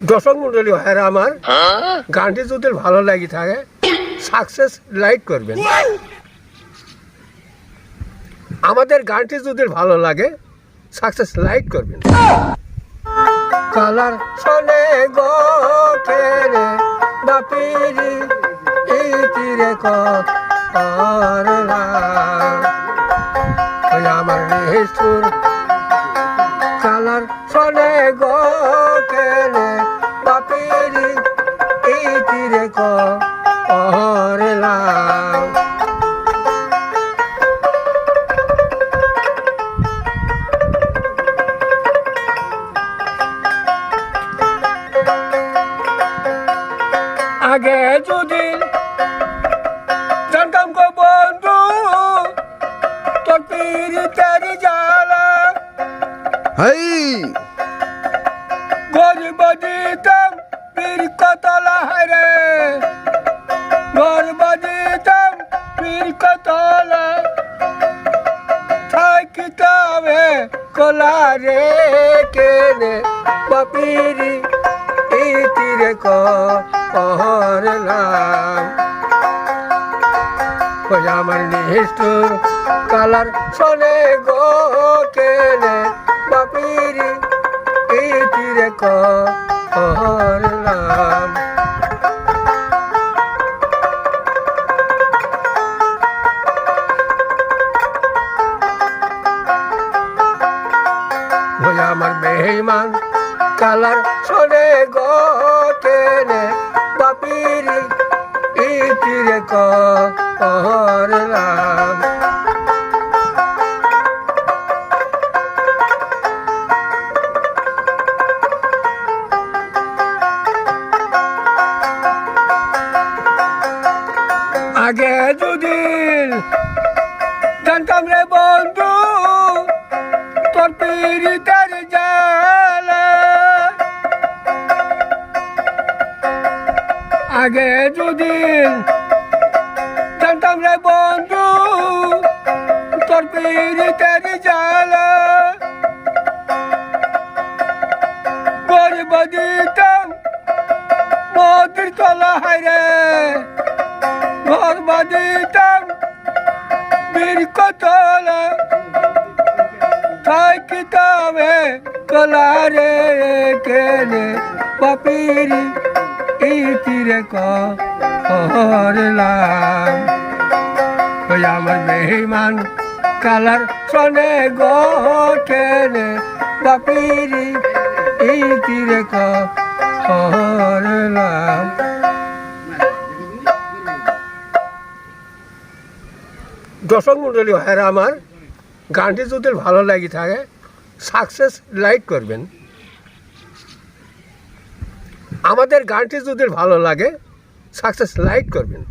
দর্শক মন্ডলী ভাইরা আমার গানটি যদি ভালো লাগি থাকে সাকসেস লাইক করবেন। আমাদের গানটি যদি ভালো লাগে সাকসেস লাইক করবেন। কালার শোনে গো ঠেরে বাপিরি ইতিরে করলা আমার নিষ্ঠুর আগে যদি জানতাম গো বন্ধু তোর পিড়িতের জ্বালা হাই গরিব দিতাম পীর কতলা হারে গরিব দিতাম পীর কতলা থাকিতাবে কলা রে কেনে বাপিরি ইতিরে করলাম ওই আমার নিষ্ঠুর কালার শোনে গো কেনে বাপিরি ইতিরে করলাম ওই আমার বেইমান কালার শোনে গো কেনে বাপিরি, ইতিরে করলাম আগে যদি জানতাম রে বন্ধু, তোর পীড়িতের জালা আগে যদি জানতাম রে বন্ধু, তোর পীড়িতের জালা গরিব দিতাম মদির তলা হায় ঘর বাদিতাম বীর কতলা থাকিতাবে কলারে কেনে পাপিরি ইতিরে করলাম ওই আমার মেহমান কালার শোনে গো টেনে বাপিরি ইতিরে করলাম দর্শক মন্ডলী ভাইরা আমার গানটি যদি ভালো লাগি থাকে সাকসেস লাইক করবেন। আমাদের গানটি যদি ভালো লাগে সাকসেস লাইক করবেন।